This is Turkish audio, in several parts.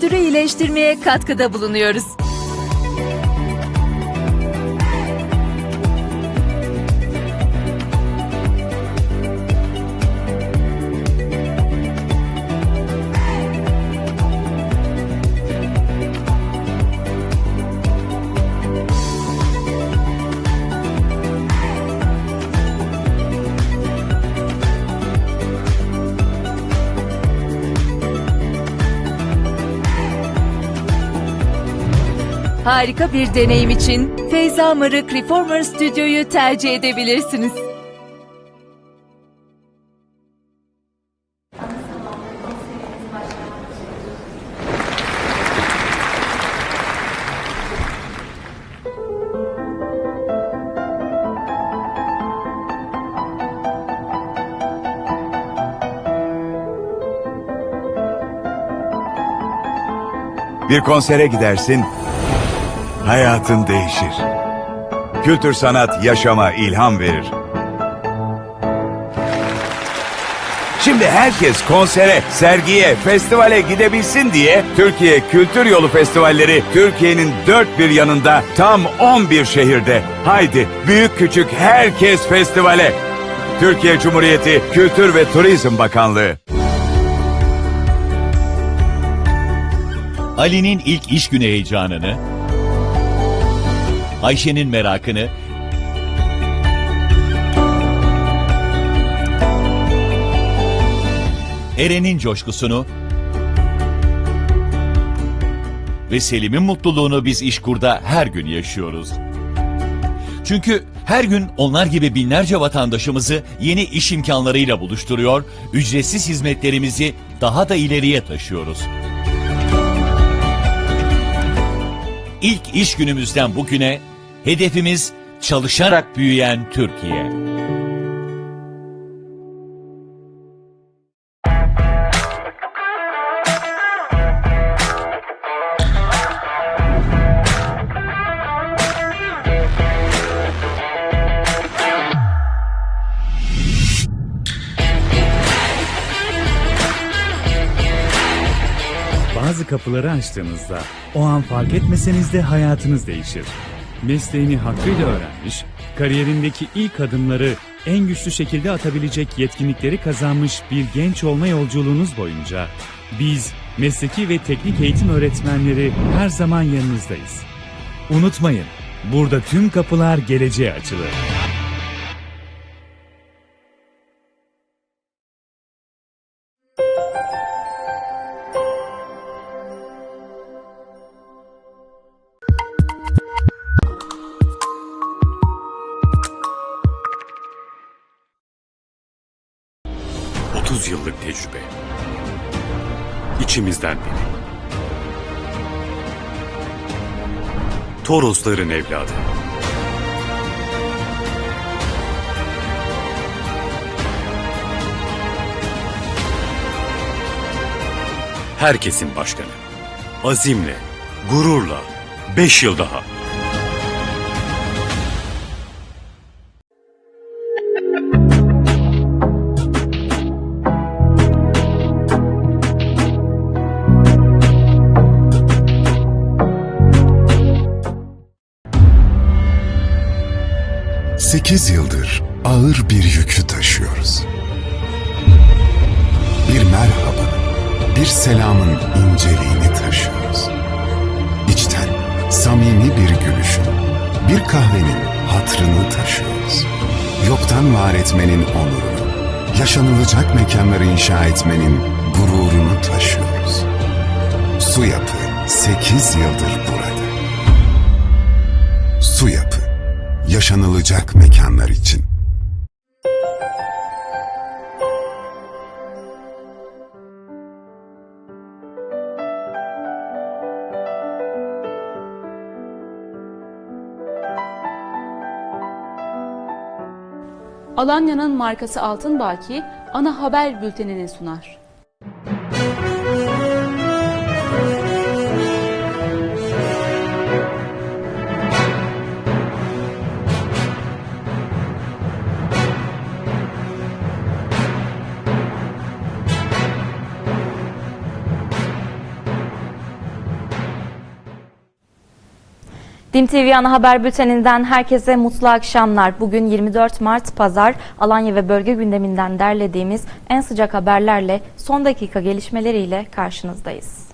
Türü iyileştirmeye katkıda bulunuyoruz. Harika bir deneyim için Feyza Marık Reformer Stüdyo'yu tercih edebilirsiniz. Bir konsere gidersin, hayatın değişir. Kültür sanat yaşama ilham verir. Şimdi herkes konsere, sergiye, festivale gidebilsin diye Türkiye Kültür Yolu Festivalleri Türkiye'nin dört bir yanında tam 11 şehirde. Haydi büyük küçük herkes festivale. Türkiye Cumhuriyeti Kültür ve Turizm Bakanlığı. Ali'nin ilk iş günü heyecanını, Ayşe'nin merakını, Eren'in coşkusunu ve Selim'in mutluluğunu biz İşkur'da her gün yaşıyoruz. Çünkü her gün onlar gibi binlerce vatandaşımızı yeni iş imkanlarıyla buluşturuyor, ücretsiz hizmetlerimizi daha da ileriye taşıyoruz. İlk iş günümüzden bugüne hedefimiz çalışarak büyüyen Türkiye. Kapıları açtığınızda o an fark etmeseniz de hayatınız değişir. Mesleğini hakkıyla öğrenmiş, kariyerindeki ilk adımları en güçlü şekilde atabilecek yetkinlikleri kazanmış bir genç olma yolculuğunuz boyunca biz mesleki ve teknik eğitim öğretmenleri her zaman yanınızdayız. Unutmayın, burada tüm kapılar geleceğe açılır. İçimizden biri. Torosların evladı. Herkesin başkanı. Azimle, gururla, 5 yıl daha. Sekiz yıldır ağır bir yükü taşıyoruz. Bir merhabanın, bir selamın inceliğini taşıyoruz. İçten, samimi bir gülüşün, bir kahvenin hatrını taşıyoruz. Yoktan var etmenin onurunu, yaşanılacak mekanları inşa etmenin gururunu taşıyoruz. Su Yapı sekiz yıldır burada. Su Yapı yaşanılacak mekanlar için. Alanya'nın markası Altın Baki ana haber bültenini sunar. DİM TV ana haber bülteninden herkese mutlu akşamlar. Bugün 24 Mart Pazar Alanya ve bölge gündeminden derlediğimiz en sıcak haberlerle son dakika gelişmeleriyle karşınızdayız.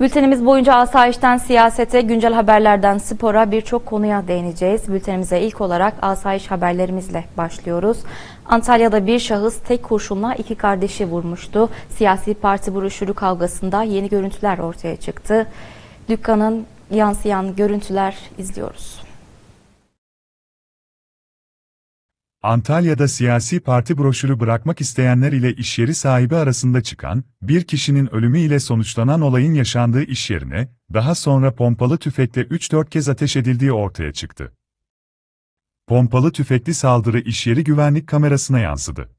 Bültenimiz boyunca asayişten siyasete, güncel haberlerden spora birçok konuya değineceğiz. Bültenimize ilk olarak asayiş haberlerimizle başlıyoruz. Antalya'da bir şahıs tek kurşunla iki kardeşi vurmuştu. Siyasi parti broşürü kavgasında yeni görüntüler ortaya çıktı. Dükkanın yansıyan görüntüler izliyoruz. Antalya'da siyasi parti broşürü bırakmak isteyenler ile işyeri sahibi arasında çıkan, bir kişinin ölümü ile sonuçlanan olayın yaşandığı iş yerine, daha sonra pompalı tüfekle 3-4 kez ateş edildiği ortaya çıktı. Pompalı tüfekli saldırı işyeri güvenlik kamerasına yansıdı.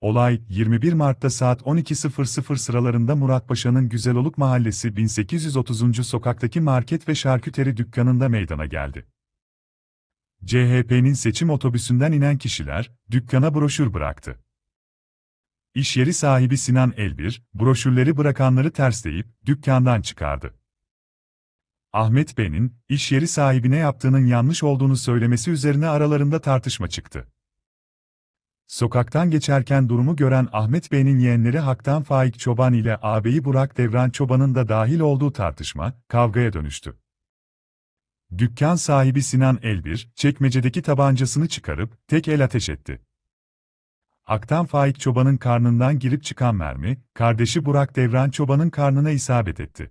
Olay, 21 Mart'ta saat 12.00 sıralarında Muratpaşa'nın Güzeloluk Mahallesi 1830. sokaktaki market ve şarküteri dükkanında meydana geldi. CHP'nin seçim otobüsünden inen kişiler, dükkana broşür bıraktı. İş yeri sahibi Sinan Elbir, broşürleri bırakanları tersleyip, dükkandan çıkardı. Ahmet Bey'in, iş yeri sahibine yaptığının yanlış olduğunu söylemesi üzerine aralarında tartışma çıktı. Sokaktan geçerken durumu gören Ahmet Bey'in yeğenleri Haktan Faik Çoban ile ağabeyi Burak Devran Çoban'ın da dahil olduğu tartışma, kavgaya dönüştü. Dükkan sahibi Sinan Elbir, çekmecedeki tabancasını çıkarıp, tek el ateş etti. Aktan Faik Çoban'ın karnından girip çıkan mermi, kardeşi Burak Devran Çoban'ın karnına isabet etti.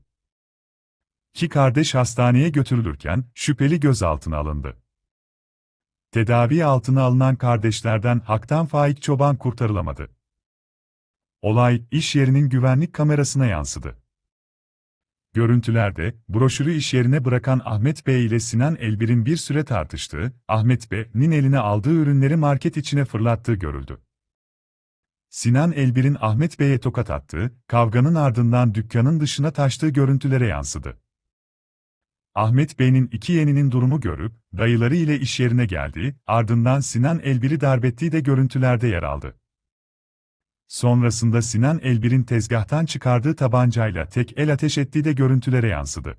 İki kardeş hastaneye götürülürken, şüpheli gözaltına alındı. Tedavi altına alınan kardeşlerden Haktan Faik Çoban kurtarılamadı. Olay, iş yerinin güvenlik kamerasına yansıdı. Görüntülerde, broşürü iş yerine bırakan Ahmet Bey ile Sinan Elbir'in bir süre tartıştığı, Ahmet Bey'nin eline aldığı ürünleri market içine fırlattığı görüldü. Sinan Elbir'in Ahmet Bey'e tokat attığı, kavganın ardından dükkanın dışına taştığı görüntülere yansıdı. Ahmet Bey'in iki yeğeninin durumu görüp, dayıları ile iş yerine geldi, ardından Sinan Elbir'i darbettiği de görüntülerde yer aldı. Sonrasında Sinan Elbir'in tezgahtan çıkardığı tabancayla tek el ateş ettiği de görüntülere yansıdı.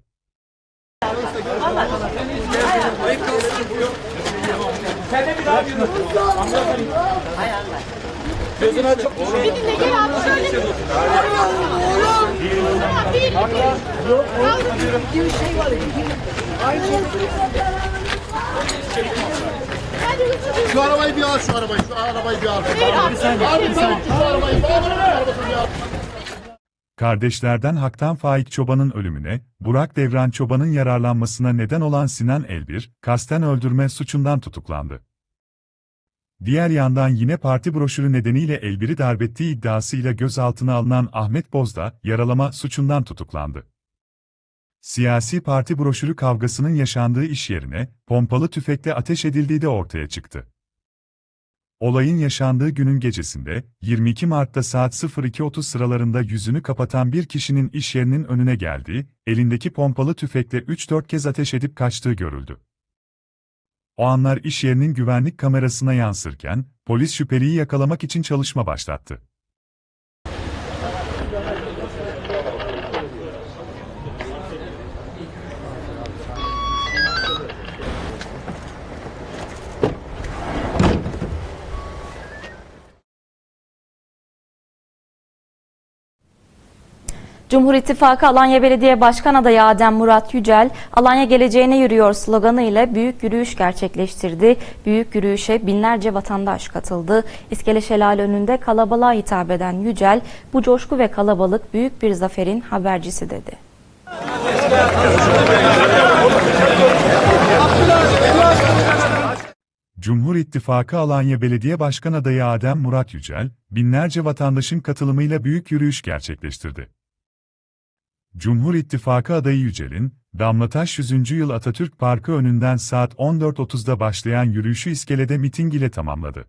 Şu arabayı bir al şu arabayı. Şu arabayı bir al. Abi sen Abi sen şu arabayı bağırma arabasını ya. Kardeşlerden Haktan Faik Çoban'ın ölümüne, Burak Devran Çoban'ın yararlanmasına neden olan Sinan Elbir, kasten öldürme suçundan tutuklandı. Diğer yandan yine parti broşürü nedeniyle Elbir'i darbettiği iddiasıyla gözaltına alınan Ahmet Bozda, yaralama suçundan tutuklandı. Siyasi parti broşürü kavgasının yaşandığı iş yerine, pompalı tüfekle ateş edildiği de ortaya çıktı. Olayın yaşandığı günün gecesinde, 22 Mart'ta saat 02.30 sıralarında yüzünü kapatan bir kişinin iş yerinin önüne geldiği, elindeki pompalı tüfekle 3-4 kez ateş edip kaçtığı görüldü. O anlar iş yerinin güvenlik kamerasına yansırken, polis şüpheliyi yakalamak için çalışma başlattı. Cumhur İttifakı Alanya Belediye Başkan Adayı Adem Murat Yücel, Alanya geleceğine yürüyor sloganı ile büyük yürüyüş gerçekleştirdi. Büyük yürüyüşe binlerce vatandaş katıldı. İskele Şelale önünde kalabalığa hitap eden Yücel, bu coşku ve kalabalık büyük bir zaferin habercisi dedi. Cumhur İttifakı Alanya Belediye Başkan Adayı Adem Murat Yücel, binlerce vatandaşın katılımıyla büyük yürüyüş gerçekleştirdi. Cumhur İttifakı adayı Yücel'in, Damlataş 100. Yıl Atatürk Parkı önünden saat 14.30'da başlayan yürüyüşü iskelede miting ile tamamladı.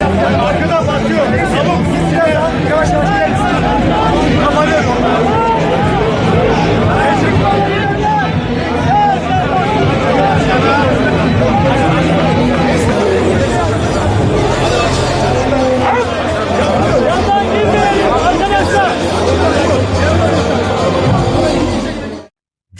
Arkadan başlıyor. Yavaş yavaş.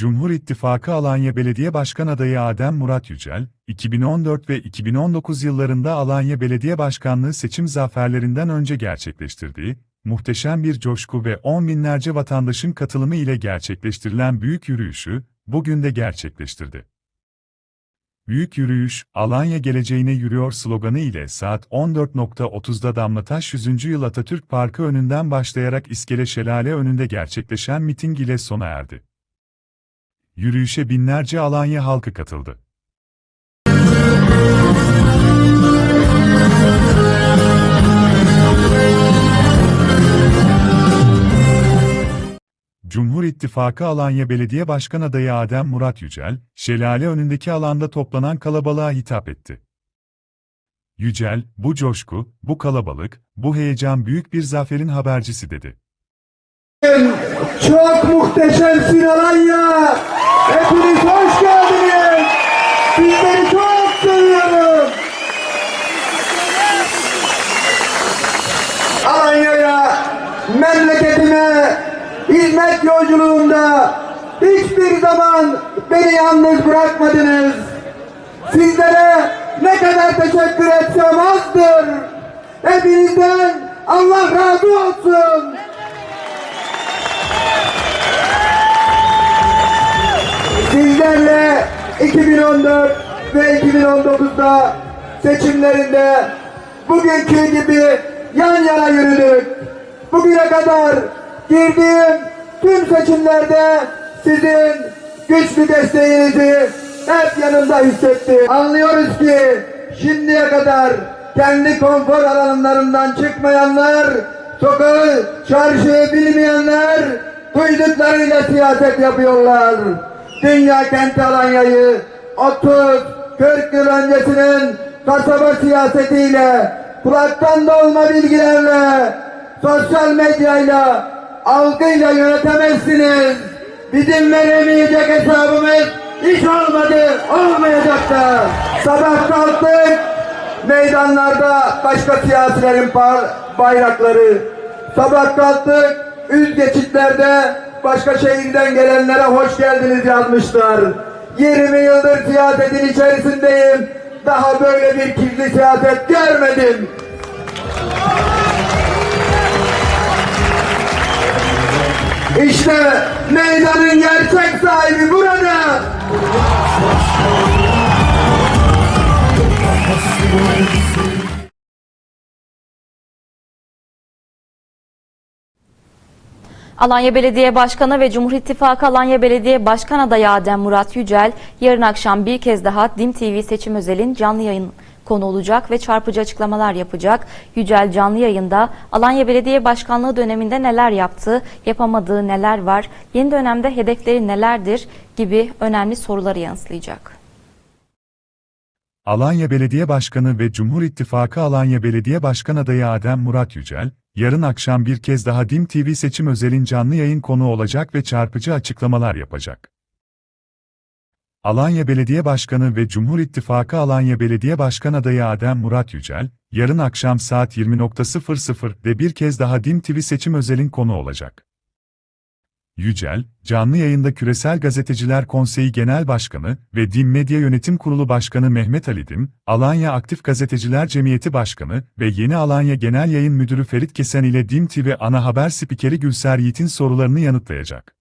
Cumhur İttifakı Alanya Belediye Başkan adayı Adem Murat Yücel, 2014 ve 2019 yıllarında Alanya Belediye Başkanlığı seçim zaferlerinden önce gerçekleştirdiği, muhteşem bir coşku ve on binlerce vatandaşın katılımı ile gerçekleştirilen büyük yürüyüşü, bugün de gerçekleştirdi. Büyük yürüyüş, Alanya geleceğine yürüyor sloganı ile saat 14.30'da Damlataş 100. Yıl Atatürk Parkı önünden başlayarak İskele Şelale önünde gerçekleşen miting ile sona erdi. Yürüyüşe binlerce Alanya halkı katıldı. Cumhur İttifakı Alanya Belediye Başkan adayı Adem Murat Yücel, şelale önündeki alanda toplanan kalabalığa hitap etti. Yücel, bu coşku, bu kalabalık, bu heyecan büyük bir zaferin habercisi dedi. Çok muhteşemsin Alanya. Hepiniz hoş geldiniz. Sizleri çok seviyorum. Alanya'ya, memleketime, hizmet yolculuğunda hiçbir zaman beni yalnız bırakmadınız. Sizlere ne kadar teşekkür etsem azdır. Hepinizden Allah razı olsun. Sizlerle 2014 ve 2019'da seçimlerinde bugünkü gibi yan yana yürüdük. Bugüne kadar girdiğim tüm seçimlerde sizin güçlü desteğinizi hep yanımda hissettim. Anlıyoruz ki şimdiye kadar kendi konfor alanlarından çıkmayanlar, sokağı, çarşıyı bilmeyenler duyduklarıyla siyaset yapıyorlar. Dünya kenti Alanya'yı 30-40 yıl öncesinin kasaba siyasetiyle, kulaktan dolma bilgilerle, sosyal medyayla, algıyla yönetemezsiniz. Bizim veremeyecek hesabımız hiç olmadı, olmayacak da. Sabah kalktık, meydanlarda başka siyasilerin bayrakları. Sabah kalktık, üst geçitlerde başka şehirden gelenlere hoş geldiniz yazmışlar. 20 yıldır siyasetin içerisindeyim. Daha böyle bir kirli siyaset görmedim. İşte meydanın gerçek sahibi burada. Alanya Belediye Başkanı ve Cumhur İttifakı Alanya Belediye Başkan adayı Adem Murat Yücel yarın akşam bir kez daha DİM TV seçim özelin canlı yayın konu olacak ve çarpıcı açıklamalar yapacak. Yücel canlı yayında Alanya Belediye Başkanlığı döneminde neler yaptı, yapamadığı neler var, yeni dönemde hedefleri nelerdir gibi önemli soruları yanıtlayacak. Alanya Belediye Başkanı ve Cumhur İttifakı Alanya Belediye Başkan adayı Adem Murat Yücel, yarın akşam bir kez daha DİM TV seçim özelin canlı yayın konu olacak ve çarpıcı açıklamalar yapacak. Alanya Belediye Başkanı ve Cumhur İttifakı Alanya Belediye Başkan adayı Adem Murat Yücel, yarın akşam saat 20.00'de bir kez daha DİM TV seçim özelin konu olacak. Yücel, canlı yayında Küresel Gazeteciler Konseyi Genel Başkanı ve DİM Medya Yönetim Kurulu Başkanı Mehmet Ali Dim, Alanya Aktif Gazeteciler Cemiyeti Başkanı ve Yeni Alanya Genel Yayın Müdürü Ferit Kesen ile DİM TV ana haber spikeri Gülser Yiğit'in sorularını yanıtlayacak.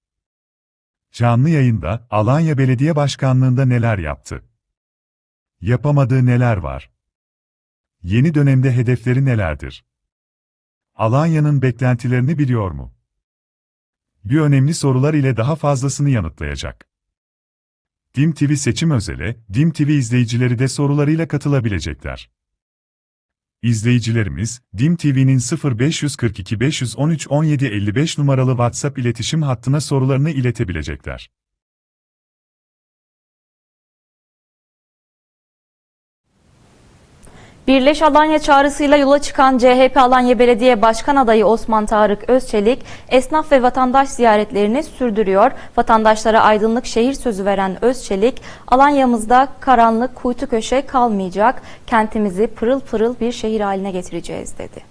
Canlı yayında Alanya Belediye Başkanlığında neler yaptı? Yapamadığı neler var? Yeni dönemde hedefleri nelerdir? Alanya'nın beklentilerini biliyor mu? Bir önemli sorular ile daha fazlasını yanıtlayacak. DİM TV seçim özele, DİM TV izleyicileri de sorularıyla katılabilecekler. İzleyicilerimiz, DİM TV'nin 0542 513 17 55 numaralı WhatsApp iletişim hattına sorularını iletebilecekler. Birleş Alanya çağrısıyla yola çıkan CHP Alanya Belediye Başkan adayı Osman Tarık Özçelik, esnaf ve vatandaş ziyaretlerini sürdürüyor. Vatandaşlara aydınlık şehir sözü veren Özçelik, Alanya'mızda karanlık kuytu köşe kalmayacak, kentimizi pırıl pırıl bir şehir haline getireceğiz dedi.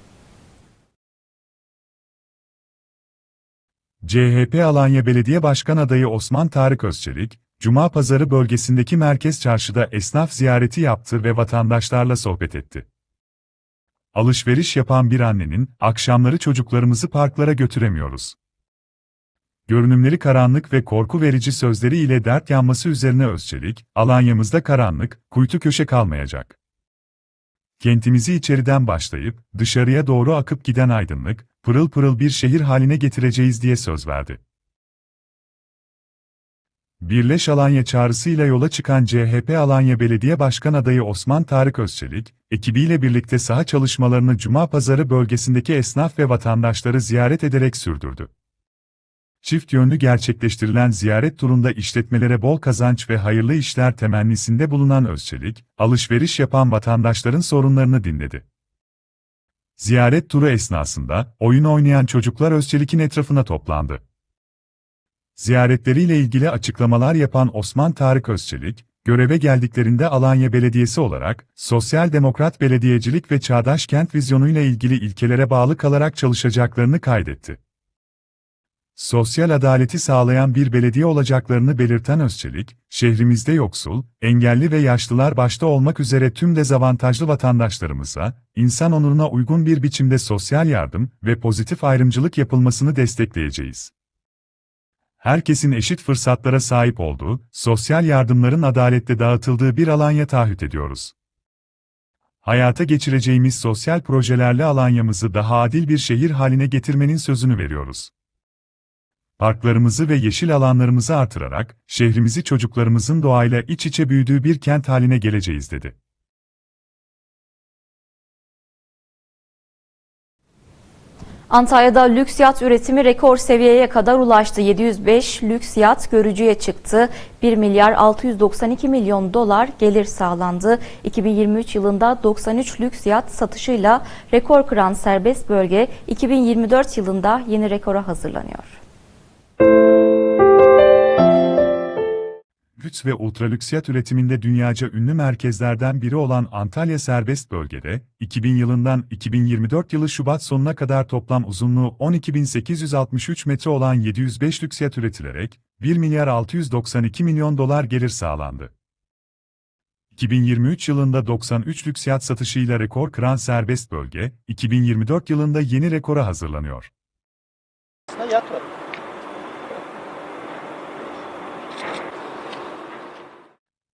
CHP Alanya Belediye Başkan Adayı Osman Tarık Özçelik, Cuma Pazarı bölgesindeki merkez çarşıda esnaf ziyareti yaptı ve vatandaşlarla sohbet etti. Alışveriş yapan bir annenin, akşamları çocuklarımızı parklara götüremiyoruz. Görünümleri karanlık ve korku verici sözleriyle dert yanması üzerine Özçelik, Alanya'mızda karanlık, kuytu köşe kalmayacak. Kentimizi içeriden başlayıp, dışarıya doğru akıp giden aydınlık, pırıl pırıl bir şehir haline getireceğiz diye söz verdi. Birleş Alanya çağrısıyla yola çıkan CHP Alanya Belediye Başkan Adayı Osman Tarık Özçelik, ekibiyle birlikte saha çalışmalarını Cuma Pazarı bölgesindeki esnaf ve vatandaşları ziyaret ederek sürdürdü. Çift yönlü gerçekleştirilen ziyaret turunda işletmelere bol kazanç ve hayırlı işler temennisinde bulunan Özçelik, alışveriş yapan vatandaşların sorunlarını dinledi. Ziyaret turu esnasında, oyun oynayan çocuklar Özçelik'in etrafına toplandı. Ziyaretleriyle ilgili açıklamalar yapan Osman Tarık Özçelik, göreve geldiklerinde Alanya Belediyesi olarak, sosyal demokrat belediyecilik ve çağdaş kent vizyonuyla ilgili ilkelere bağlı kalarak çalışacaklarını kaydetti. Sosyal adaleti sağlayan bir belediye olacaklarını belirten Özçelik, şehrimizde yoksul, engelli ve yaşlılar başta olmak üzere tüm dezavantajlı vatandaşlarımıza, insan onuruna uygun bir biçimde sosyal yardım ve pozitif ayrımcılık yapılmasını destekleyeceğiz. Herkesin eşit fırsatlara sahip olduğu, sosyal yardımların adaletle dağıtıldığı bir Alanya taahhüt ediyoruz. Hayata geçireceğimiz sosyal projelerle Alanya'mızı daha adil bir şehir haline getirmenin sözünü veriyoruz parklarımızı ve yeşil alanlarımızı artırarak, şehrimizi çocuklarımızın doğayla iç içe büyüdüğü bir kent haline geleceğiz dedi. Antalya'da lüks yat üretimi rekor seviyeye kadar ulaştı. 705 lüks yat görücüye çıktı. 1 milyar 692 milyon dolar gelir sağlandı. 2023 yılında 93 lüks yat satışıyla rekor kıran serbest bölge 2024 yılında yeni rekora hazırlanıyor. Lüks ve ultralüksiyat üretiminde dünyaca ünlü merkezlerden biri olan Antalya Serbest Bölge'de, 2000 yılından 2024 yılı Şubat sonuna kadar toplam uzunluğu 12.863 metre olan 705 lüksiyat üretilerek, 1 milyar 692 milyon dolar gelir sağlandı. 2023 yılında 93 lüksiyat satışıyla rekor kıran serbest bölge, 2024 yılında yeni rekora hazırlanıyor. Yat var.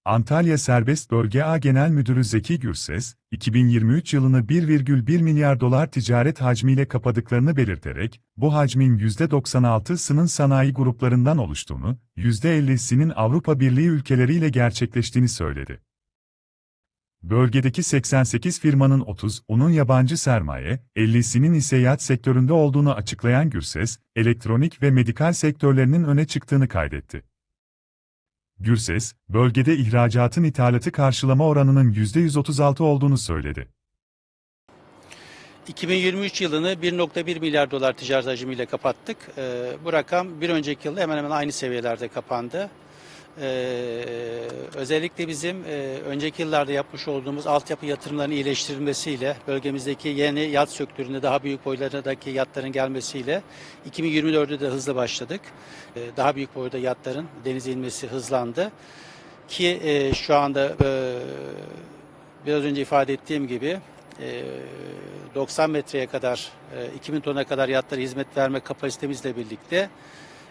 Antalya Serbest Bölge A Genel Müdürü Zeki Gürses, 2023 yılını 1,1 milyar dolar ticaret hacmiyle kapadıklarını belirterek, bu hacmin %96'sının sanayi gruplarından oluştuğunu, %50'sinin Avrupa Birliği ülkeleriyle gerçekleştiğini söyledi. Bölgedeki 88 firmanın 30'unun yabancı sermaye, 50'sinin ise yat sektöründe olduğunu açıklayan Gürses, elektronik ve medikal sektörlerinin öne çıktığını kaydetti. Gürses, bölgede ihracatın ithalatı karşılama oranının %136 olduğunu söyledi. 2023 yılını 1.1 milyar dolar ticaret hacmiyle kapattık. Ee, bu rakam bir önceki yılda hemen hemen aynı seviyelerde kapandı. Ee, özellikle bizim e, önceki yıllarda yapmış olduğumuz altyapı yatırımlarının iyileştirilmesiyle, bölgemizdeki yeni yat sektöründe daha büyük boylardaki yatların gelmesiyle 2024'de de hızlı başladık. Ee, daha büyük boyda yatların denize inmesi hızlandı. Ki e, şu anda e, biraz önce ifade ettiğim gibi e, 90 metreye kadar, e, 2000 tona kadar yatlara hizmet verme kapasitemizle birlikte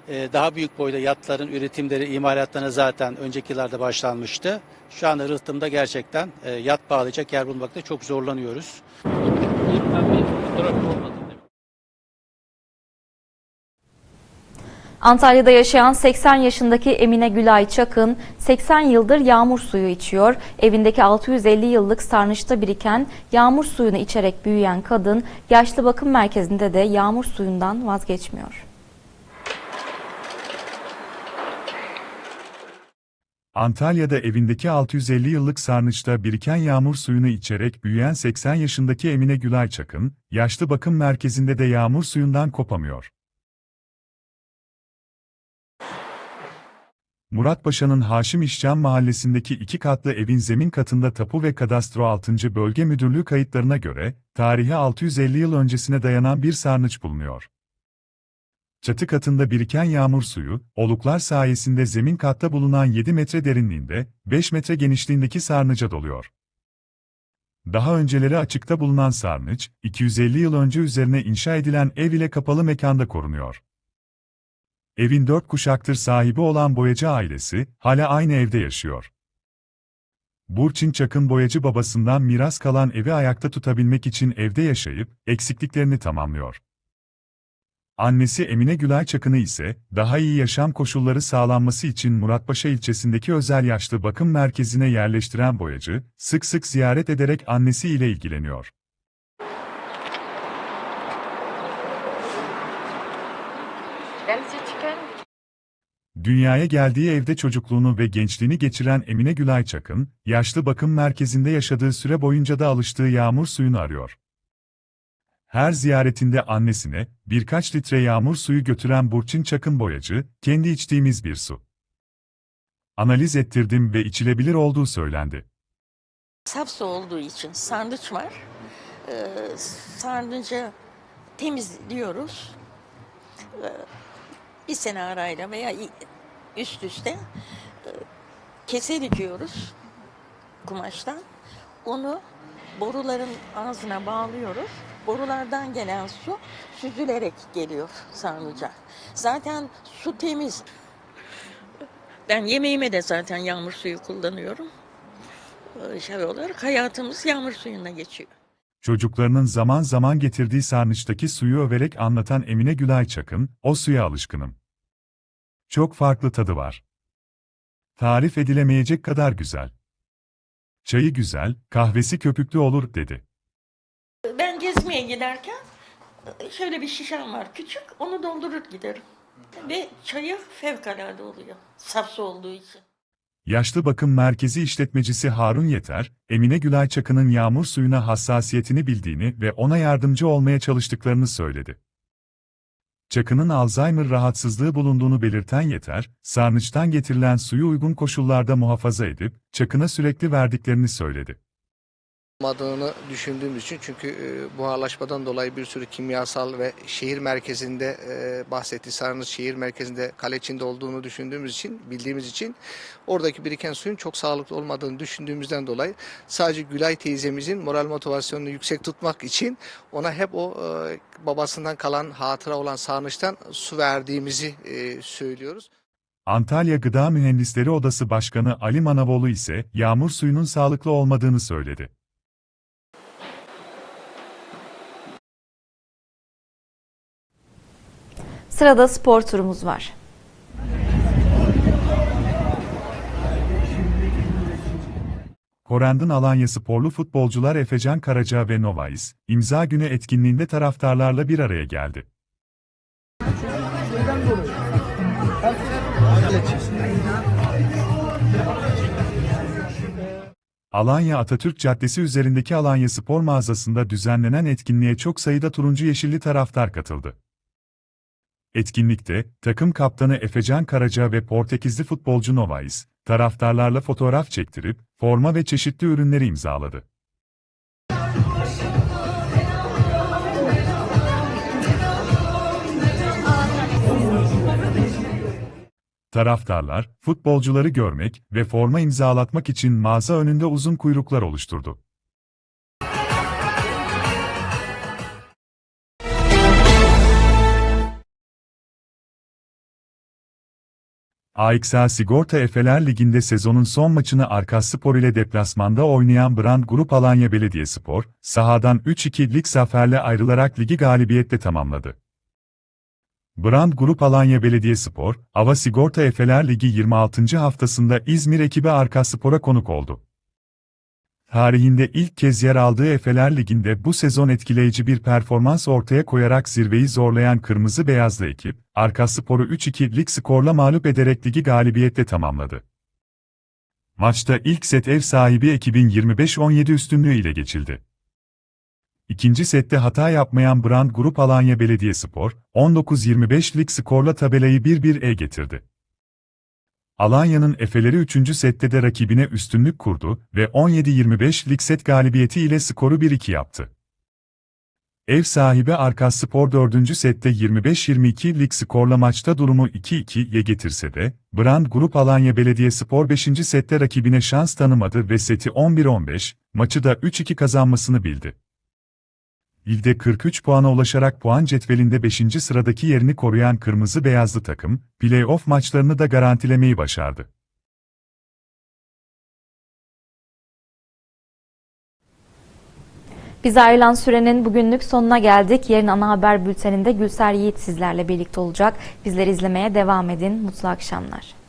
daha büyük boyda yatların üretimleri, imalatlarına zaten önceki yıllarda başlanmıştı. Şu anda rıhtımda gerçekten e, yat bağlayacak yer bulmakta çok zorlanıyoruz. Antalya'da yaşayan 80 yaşındaki Emine Gülay Çakın 80 yıldır yağmur suyu içiyor. Evindeki 650 yıllık sarnıçta biriken yağmur suyunu içerek büyüyen kadın yaşlı bakım merkezinde de yağmur suyundan vazgeçmiyor. Antalya'da evindeki 650 yıllık sarnıçta biriken yağmur suyunu içerek büyüyen 80 yaşındaki Emine Gülay Çakın, yaşlı bakım merkezinde de yağmur suyundan kopamıyor. Muratpaşa'nın Haşim İşcan mahallesindeki iki katlı evin zemin katında Tapu ve Kadastro 6. Bölge Müdürlüğü kayıtlarına göre, tarihi 650 yıl öncesine dayanan bir sarnıç bulunuyor. Çatı katında biriken yağmur suyu, oluklar sayesinde zemin katta bulunan 7 metre derinliğinde, 5 metre genişliğindeki sarnıca doluyor. Daha önceleri açıkta bulunan sarnıç, 250 yıl önce üzerine inşa edilen ev ile kapalı mekanda korunuyor. Evin dört kuşaktır sahibi olan boyacı ailesi, hala aynı evde yaşıyor. Burçin Çakın boyacı babasından miras kalan evi ayakta tutabilmek için evde yaşayıp, eksikliklerini tamamlıyor. Annesi Emine Gülay Çakın'ı ise, daha iyi yaşam koşulları sağlanması için Muratpaşa ilçesindeki özel yaşlı bakım merkezine yerleştiren boyacı, sık sık ziyaret ederek annesi ile ilgileniyor. Dünyaya geldiği evde çocukluğunu ve gençliğini geçiren Emine Gülay Çakın, yaşlı bakım merkezinde yaşadığı süre boyunca da alıştığı yağmur suyunu arıyor. Her ziyaretinde annesine birkaç litre yağmur suyu götüren Burçin Çakın boyacı, kendi içtiğimiz bir su. Analiz ettirdim ve içilebilir olduğu söylendi. Saf su olduğu için sarnıç var. Ee, sarnıcı temizliyoruz. Ee, bir sene arayla veya üst üste e, kese dikiyoruz kumaştan. Onu boruların ağzına bağlıyoruz. Borulardan gelen su süzülerek geliyor sarnıca. Zaten su temiz. Ben yemeğime de zaten yağmur suyu kullanıyorum. Ee, Şey olarak hayatımız yağmur suyuna geçiyor. Çocuklarının zaman zaman getirdiği sarnıçtaki suyu överek anlatan Emine Gülay Çakın, o suya alışkınım. Çok farklı tadı var. Tarif edilemeyecek kadar güzel. Çayı güzel, kahvesi köpüklü olur, dedi. Giderken şöyle bir şişem var küçük onu doldurur giderim. Ve çayı fevkalade oluyor. Saf su olduğu için. Yaşlı Bakım Merkezi işletmecisi Harun Yeter, Emine Gülay Çakın'ın yağmur suyuna hassasiyetini bildiğini ve ona yardımcı olmaya çalıştıklarını söyledi. Çakın'ın Alzheimer rahatsızlığı bulunduğunu belirten Yeter, sarnıçtan getirilen suyu uygun koşullarda muhafaza edip, Çakın'a sürekli verdiklerini söyledi. Olmadığını düşündüğümüz için çünkü e, buharlaşmadan dolayı bir sürü kimyasal ve şehir merkezinde e, bahsettiği Sarnıç şehir merkezinde kale içinde olduğunu düşündüğümüz için bildiğimiz için oradaki biriken suyun çok sağlıklı olmadığını düşündüğümüzden dolayı sadece Gülay teyzemizin moral motivasyonunu yüksek tutmak için ona hep o e, babasından kalan hatıra olan Sarnıç'tan su verdiğimizi söylüyoruz. Antalya Gıda Mühendisleri Odası Başkanı Ali Manavoğlu ise yağmur suyunun sağlıklı olmadığını söyledi. Sırada spor turumuz var. Korend'in Alanya sporlu futbolcular Efecan Karaca ve Novais, imza günü etkinliğinde taraftarlarla bir araya geldi. Alanya Atatürk Caddesi üzerindeki Alanya Spor mağazasında düzenlenen etkinliğe çok sayıda turuncu yeşilli taraftar katıldı. Etkinlikte, takım kaptanı Efecan Karaca ve Portekizli futbolcu Novais, taraftarlarla fotoğraf çektirip, forma ve çeşitli ürünleri imzaladı. Taraftarlar, futbolcuları görmek ve forma imzalatmak için mağaza önünde uzun kuyruklar oluşturdu. AXA Sigorta Efeler Ligi'nde sezonun son maçını Arkaspor ile deplasmanda oynayan Brand Grup Alanya Belediyespor, sahadan 3-2 lig zaferle ayrılarak ligi galibiyetle tamamladı. Brand Grup Alanya Belediyespor, Ava Sigorta Efeler Ligi 26. haftasında İzmir ekibi Arkaspor'a konuk oldu. Tarihinde ilk kez yer aldığı Efeler Ligi'nde bu sezon etkileyici bir performans ortaya koyarak zirveyi zorlayan Kırmızı Beyazlı ekip, Arkaspor'u 3-2 lig skorla mağlup ederek ligi galibiyetle tamamladı. Maçta ilk set ev sahibi ekibin 25-17 üstünlüğü ile geçildi. İkinci sette hata yapmayan Brand Grup Alanya Belediyespor, 19-25 lig skorla tabelayı 1-1'e getirdi. Alanya'nın Efe'leri 3. sette de rakibine üstünlük kurdu ve 17-25 lig set galibiyeti ile skoru 1-2 yaptı. Ev sahibi Arkas Spor 4. sette 25-22 lig skorla maçta durumu 2-2'ye getirse de, Brand Grup Alanya Belediyespor 5. sette rakibine şans tanımadı ve seti 11-15, maçı da 3-2 kazanmasını bildi. Ligde 43 puana ulaşarak puan cetvelinde 5. sıradaki yerini koruyan kırmızı beyazlı takım, play-off maçlarını da garantilemeyi başardı. Bize ayrılan sürenin bugünlük sonuna geldik. Yarın ana haber bülteninde Gülser Yiğit sizlerle birlikte olacak. Bizleri izlemeye devam edin. Mutlu akşamlar.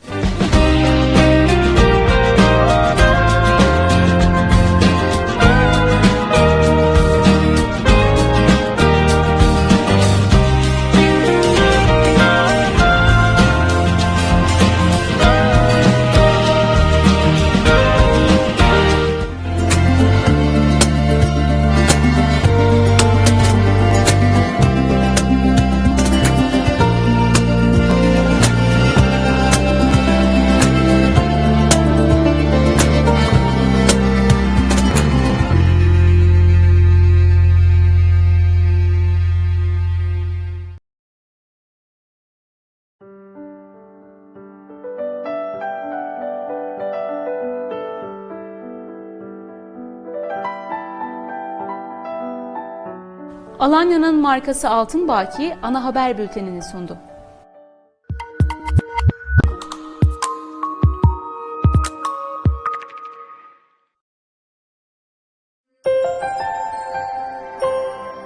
Alanya'nın markası Altın Baki ana haber bültenini sundu.